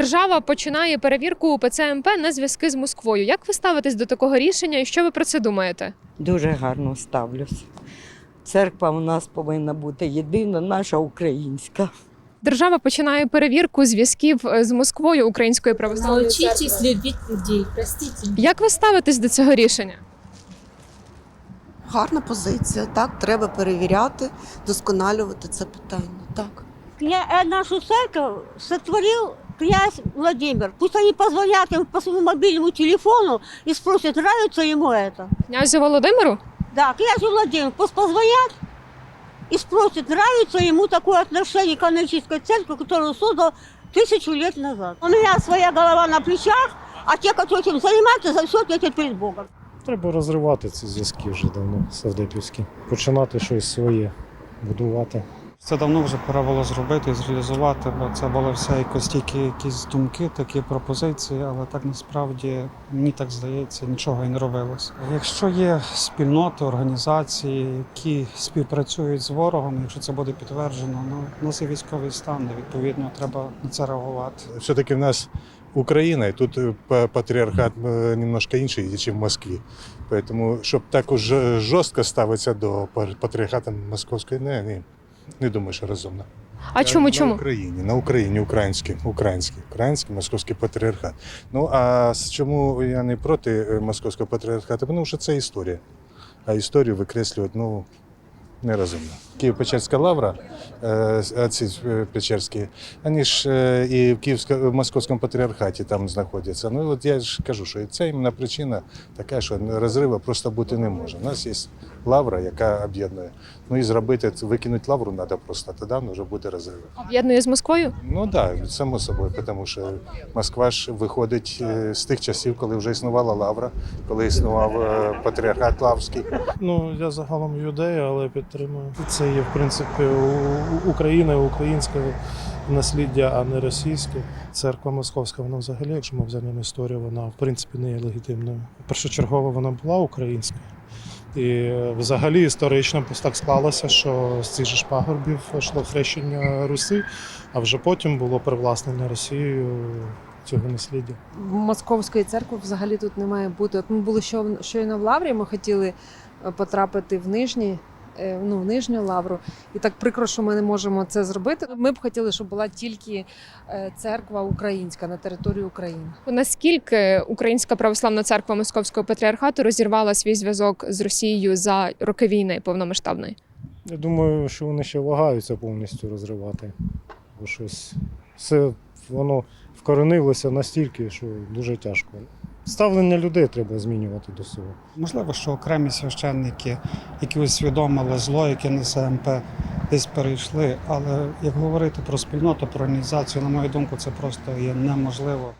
Держава починає перевірку УПЦ МП на зв'язки з Москвою. Як ви ставитесь до такого рішення і що ви про це думаєте? Дуже гарно ставлюсь. Церква у нас повинна бути єдина, наша українська. Держава починає перевірку зв'язків е, з Москвою Української православної церкви. Научитесь любить людей, простите. Як ви ставитесь до цього рішення? Гарна позиція. Так, треба перевіряти, досконалювати це питання. Так. Кня- э, нашу церковь сотворил князь Владимир. Пусть они позвонят ему по своему мобильному телефону и спросят, нравится ему это. Князю Володимиру? Да, князю Владимир, пусть позвонят и спросят, нравится ему такое отношение к канонической церкви, которую создал тысячу лет назад. У меня своя голова на плечах, а те, кто этим занимаются, за все ответят перед Богом. Треба розривати ці зв'язки вже давно савдепівські. Починати щось своє будувати. Це давно вже пора було зробити і зреалізувати, бо це були все якось тільки якісь думки, такі пропозиції, але так насправді мені так здається, нічого і не робилось. Якщо є спільноти, організації, які співпрацюють з ворогом, якщо це буде підтверджено, ну у нас є військовий стан, і відповідно треба на це реагувати. все-таки в нас Україна, і тут е, патріархат е, немножко інший, ніж в Москві. Поэтому, щоб так уж е, жорстко ставитися до патріархату московської, не, не, думаю, що розумно. А чому на чому? Україні, на Україні, український, український, український московський патріархат. Ну а чому я не проти е, московського патріархату? Тому що це історія. А історію викреслювати, ну. Нерозумно. Києво-Печерська лавра, е, отці е, Печерські, вони ж е, і в Київському в Московському патріархаті там знаходяться. Ну от я ж кажу, що це іменно причина така, що розриву просто бути не може. У нас є лавра, яка об'єднує. Ну і зробити викинути лавру треба просто, тоді вже буде розрив. Об'єднує з Москвою? Ну так, да, само собою, тому що Москва ж виходить е, з тих часів, коли вже існувала лавра, коли існував е, патріархат Лаврський. Ну я загалом юдею, але підтримую. Це є в принципі у- у- Україна, українське насліддя, а не російське. Церква московська, вона взагалі, якщо ми взяємо історію, вона в принципі не є легітимною. Першочергово вона була українською. І взагалі історично так склалося, що з цих же пагорбів йшло хрещення Руси, а вже потім було привласнення Росією цього насліддя. Московської церкви взагалі тут не має бути. От ми були щойно- в Лаврі, ми хотіли е, потрапити в нижні. Е, Ну, нижню лавру, і так прикро, що ми не можемо це зробити. Ми б хотіли, щоб була тільки е, церква українська на території України. Наскільки Українська православна церква Московського патріархату розірвала свій зв'язок з Росією за роки війни повномасштабної? Я думаю, що вони ще вагаються повністю розривати. Бо щось все воно вкоренилося настільки, що дуже тяжко. Ставлення людей треба змінювати до цього. Можливо, що окремі священники, які усвідомили зло, яке несе МП, десь перейшли. Але як говорити про спільноту, про організацію, на мою думку, це просто є неможливо.